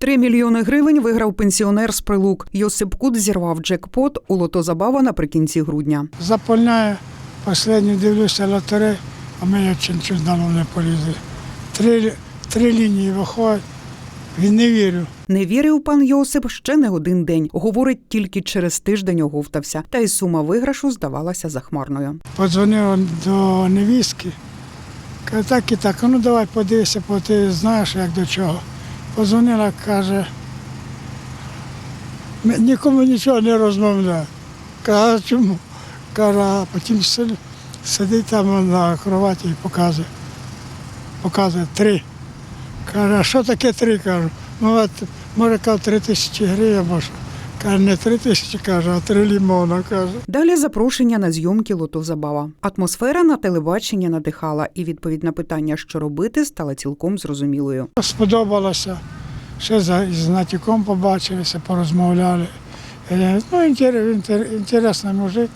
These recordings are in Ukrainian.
Три мільйони гривень виграв пенсіонер з прилук. Йосип Кут зірвав джекпот у лотозабава наприкінці грудня. Заповняю, останню дивлюся лотерей, а мене чим дало не полізе. Три, три лінії виходять, він не вірю. Не вірив пан Йосип ще не один день. Говорить, тільки через тиждень оговтався, та й сума виграшу здавалася захмарною. Подзвонив до невістки. Каже, так і так, ну давай подивися, бо ти знаєш, як до чого. Подзвонила, каже, нікому нічого не розмовляє. Каже, чому? Каже, а потім сид- сидить там на кроваті і показує. Показує три. Каже, а що таке три? Кажу, ну от, може каже, три тисячі гривень або що. Каже, не три тисячі, каже, а три лімона, каже. Далі запрошення на зйомки лотозабава. Атмосфера на телебачення надихала, і відповідь на питання, що робити, стала цілком зрозумілою. Сподобалося. Ще з Натіком побачилися, порозмовляли. Е, Ну, інтер, інтер, інтересний мужик.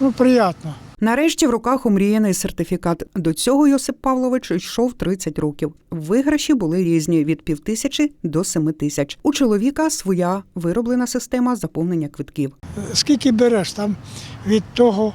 Ну, приємно. Нарешті в руках омріяний сертифікат. До цього Йосип Павлович йшов 30 років. Виграші були різні від півтисячі до семи тисяч. У чоловіка своя вироблена система заповнення квитків. Скільки береш там від того,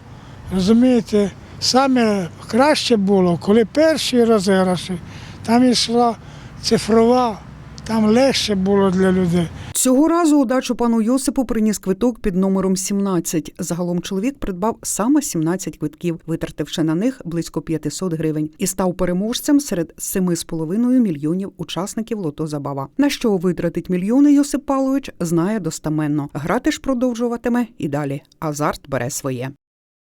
розумієте, саме краще було, коли перші розіграші, там йшла цифрова, там легше було для людей. Цього разу удачу пану Йосипу приніс квиток під номером 17. Загалом чоловік придбав саме 17 квитків, витративши на них близько 500 гривень, і став переможцем серед 7,5 мільйонів учасників лото забава. На що витратить мільйони Йосип Павлович, знає достаменно. Грати ж продовжуватиме і далі. Азарт бере своє.